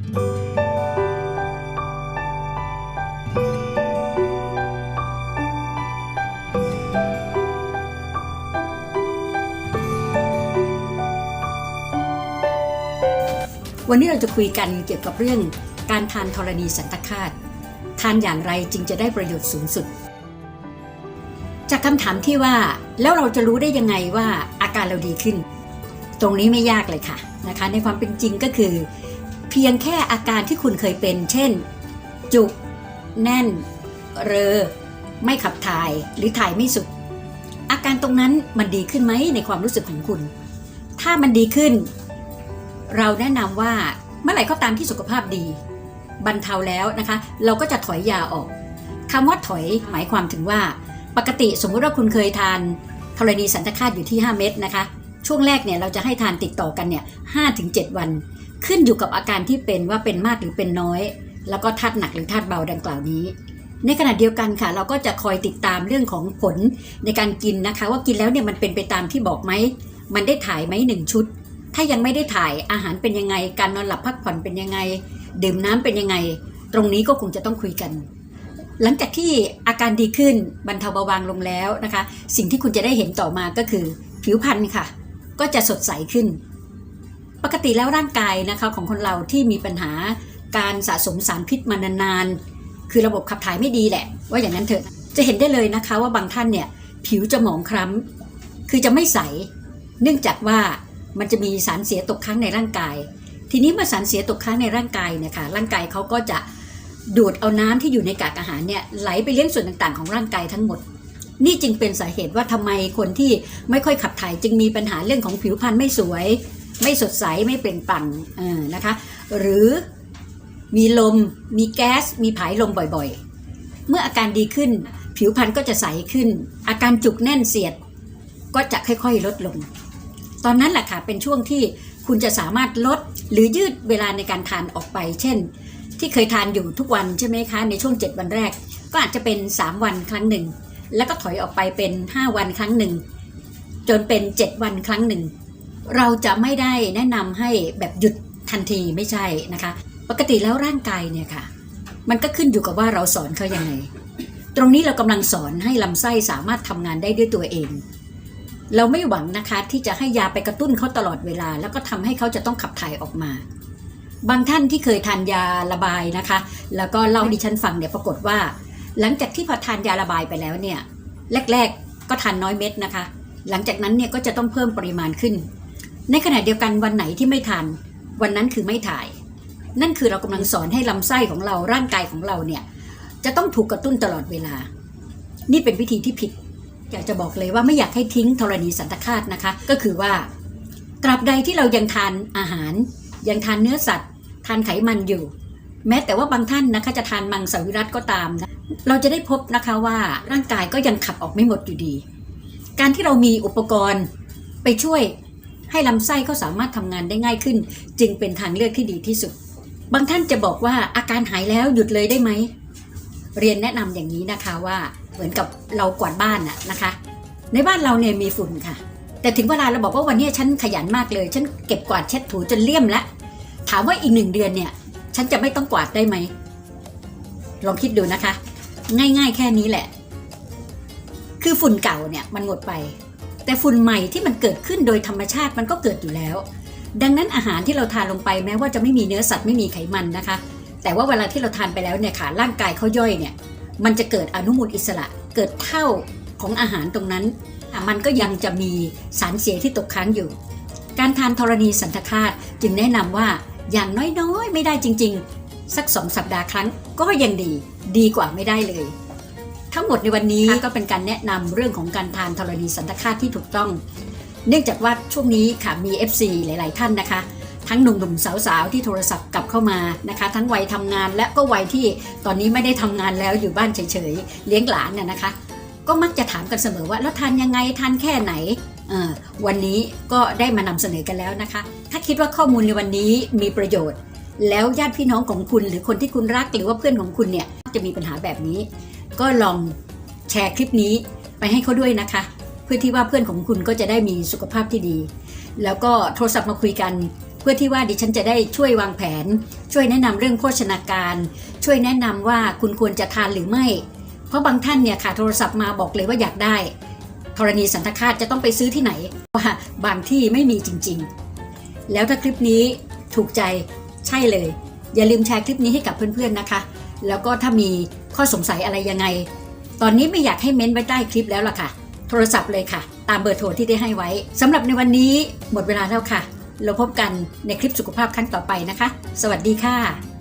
วันนี้เราจะคุยกันเกี่ยวกับเรื่องการทานธรณีสันตคาตทานอย่างไรจึงจะได้ประโยชน์สูงสุด จากคำถามที่ว่าแล้วเราจะรู้ได้ยังไงว่าอาการเราดีขึ้น ตรงนี้ไม่ยากเลยค่ะนะคะ ในความเป็นจริงก็คือ เพียงแค่อาการที่คุณเคยเป็น เช่น จุก แน่น เรอ ไม่ขับถ่ายหรือถ่ายไม่สุด อาการตรงนั้นมันดีขึ้นไหมในความรู้สึกของคุณ ถ้ามันดีขึ้น เราแนะนำว่าเมื่อไหร่ก็ตามที่สุขภาพดี บรรเทาแล้วนะคะ เราก็จะถอยยาออกคำว่าถอยหมายความถึงว่า ปกติสมมติว่าคุณเคยทานธรณีสันตคาตอยู่ที่ 5 เม็ดนะคะ ช่วงแรกเนี่ยเราจะให้ทานติดต่อกันเนี่ย5ถึง7วัน ขึ้นอยู่กับอาการที่เป็นว่าเป็นมากหรือเป็นน้อย แล้วก็ธาตุหนักหรือธาตุเบาดังกล่าวนี้ ในขณะเดียวกันค่ะ เราก็จะคอยติดตามเรื่องของผลในการกินนะคะ ว่ากินแล้วเนี่ยมันเป็นไปตามที่บอกไหมมันได้ถ่ายไหมหนึ่งชุด ถ้ายังไม่ได้ถ่ายอาหารเป็นยังไง การนอนหลับพักผ่อนเป็นยังไง ดื่มน้ำเป็นยังไง ตรงนี้ก็คงจะต้องคุยกัน หลังจากที่อาการดีขึ้นบรรเทาเบาบางลงแล้วนะคะ สิ่งที่คุณจะได้เห็นต่อมาก็คือ ผิวพรรณค่ะ ก็จะสดใสขึ้น ปกติแล้วร่างกายนะคะของคนเราที่มีปัญหาการสะสมสารพิษมานานๆ คือระบบขับถ่ายไม่ดีแหละ ว่าอย่างนั้นเถอะ จะเห็นได้เลยนะคะว่าบางท่านเนี่ยผิวจะหมองคล้ำ คือจะไม่ใส เนื่องจากว่ามันจะมีสารเสียตกค้างในร่างกาย ทีนี้เมื่อสารเสียตกค้างในร่างกายเนี่ยค่ะ ร่างกายเขาก็จะดูดเอาน้ำที่อยู่ในกากอาหารเนี่ยไหลไปเลี้ยงส่วนต่างๆของร่างกายทั้งหมด นี่จึงเป็นสาเหตุว่าทำไมคนที่ไม่ค่อยขับถ่ายจึงมีปัญหาเรื่องของผิวพรรณไม่สวย ไม่สดใสไม่เปล่งปลั่งเออนะคะ หรือมีลมมีแก๊ส มีผายลมบ่อยๆ เมื่ออาการดีขึ้น ผิวพรรณก็จะใสขึ้น อาการจุกแน่นเสียด ก็จะค่อยๆลดลง ตอนนั้นแหละค่ะเป็นช่วงที่คุณจะสามารถลดหรือยืดเวลาในการทานออกไป เช่น ที่เคยทานอยู่ทุกวันใช่ไหมคะในช่วง 7 วันแรก ก็อาจจะเป็น 3 วันครั้งหนึ่ง แล้วก็ถอยออกไปเป็น 5 วันครั้งหนึ่งจนเป็น 7 วันครั้งหนึ่ง เราจะไม่ได้แนะนำให้แบบหยุดทันทีไม่ใช่นะคะ ปกติแล้วร่างกายเนี่ยค่ะ มันก็ขึ้นอยู่กับว่าเราสอนเขายังไง ตรงนี้เรากำลังสอนให้ลำไส้สามารถทำงานได้ด้วยตัวเอง เราไม่หวังนะคะที่จะให้ยาไปกระตุ้นเขาตลอดเวลา แล้วก็ทำให้เขาจะต้องขับถ่ายออกมา บางท่านที่เคยทานยาระบายนะคะ แล้วก็เล่าดิฉันฟังเนี่ยปรากฏว่า หลังจากที่พอทานยาระบายไปแล้วเนี่ยแรก ๆก็ทานน้อยเม็ดนะคะ หลังจากนั้นเนี่ยก็จะต้องเพิ่มปริมาณขึ้น ในขณะเดียวกันวันไหนที่ไม่ทานวันนั้นคือไม่ถ่าย นั่นคือเรากำลังสอนให้ลำไส้ของเราร่างกายของเราเนี่ยจะต้องถูกกระตุ้นตลอดเวลา นี่เป็นวิธีที่ผิด อยากจะบอกเลยว่าไม่อยากให้ทิ้งธรณีสันตคาตนะคะ ก็คือว่าตราบใดที่เรายังทานอาหาร ยังทานเนื้อสัตว์ ทานไขมันอยู่ แม้แต่ว่าบางท่านนะคะจะทานมังสวิรัตก็ตามนะเราจะได้พบนะคะว่าร่างกายก็ยังขับออกไม่หมดอยู่ดี การที่เรามีอุปกรณ์ไปช่วย ให้ลำไส้เขาสามารถทำงานได้ง่ายขึ้น จึงเป็นทางเลือกที่ดีที่สุด บางท่านจะบอกว่าอาการหายแล้วหยุดเลยได้ไหม เรียนแนะนำอย่างนี้นะคะว่าเหมือนกับเรากวาดบ้านน่ะนะคะ ในบ้านเราเนี่ยมีฝุ่นค่ะ แต่ถึงเวลาเราบอกว่าวันนี้ฉันขยันมากเลย ฉันเก็บกวาดเช็ดถูจนเลี่ยมแล้วถามว่าอีกหนึ่งเดือนเนี่ย ฉันจะไม่ต้องกวาดได้ไหมลองคิดดูนะคะ ง่าย ๆ แค่นี้แหละ คือฝุ่นเก่าเนี่ยมันหมดไป แต่ฝุ่นใหม่ที่มันเกิดขึ้นโดยธรรมชาติมันก็เกิดอยู่แล้ว ดังนั้นอาหารที่เราทานลงไปแม้ว่าจะไม่มีเนื้อสัตว์ไม่มีไขมันนะคะ แต่ว่าเวลาที่เราทานไปแล้วเนี่ยค่ะร่างกายเขาย่อยเนี่ยมันจะเกิดอนุมูลอิสระเกิดเท่าของอาหารตรงนั้น มันก็ยังจะมีสารเสียที่ตกค้างอยู่ การทานธรณีสันทคาตจึงแนะนำว่าอย่างน้อยๆ ไม่ได้จริง ๆ สักสองสัปดาห์ครั้งก็ยังดีดีกว่าไม่ได้เลย ทั้งหมดในวันนี้ก็เป็นการแนะนำเรื่องของการทานธรณีสันทคาตที่ถูกต้อง เนื่องจากว่าช่วงนี้ค่ะมี FC หลาย ๆ ท่านนะคะ ทั้งหนุ่มๆสาวๆที่โทรศัพท์กลับเข้ามานะคะ ทั้งวัยทำงานและก็วัยที่ตอนนี้ไม่ได้ทำงานแล้วอยู่บ้านเฉยๆเลี้ยงหลานน่ะนะคะ ก็มักจะถามกันเสมอว่าแล้วทานยังไงทานแค่ไหนเอ่อวันนี้ก็ได้มานำเสนอกันแล้วนะคะ ถ้าคิดว่าข้อมูลในวันนี้มีประโยชน์ แล้วญาติพี่น้องของคุณหรือคนที่คุณรักหรือว่าเพื่อนของคุณเนี่ยจะมีปัญหาแบบนี้ ก็ลองแชร์คลิปนี้ไปให้เขาด้วยนะคะ เพื่อที่ว่าเพื่อนของคุณก็จะได้มีสุขภาพที่ดี แล้วก็โทรศัพท์มาคุยกัน เพื่อที่ว่าดิฉันจะได้ช่วยวางแผน ช่วยแนะนำเรื่องโภชนาการ ช่วยแนะนำว่าคุณควรจะทานหรือไม่ เพราะบางท่านเนี่ยค่ะโทรศัพท์มาบอกเลยว่าอยากได้ธรณีสันทคาตจะต้องไปซื้อที่ไหนว่าบางที่ไม่มีจริง ๆ แล้วถ้าคลิปนี้ถูกใจใช่เลย อย่าลืมแชร์คลิปนี้ให้กับเพื่อนๆนะคะ แล้วก็ถ้ามี ข้อสงสัยอะไรยังไง ตอนนี้ไม่อยากให้เม้นไว้ใต้คลิปแล้วล่ะค่ะ โทรศัพท์เลยค่ะ ตามเบอร์โทรที่ได้ให้ไว้สำหรับในวันนี้หมดเวลาแล้วค่ะ เราพบกันในคลิปสุขภาพครั้งต่อไปนะคะ สวัสดีค่ะ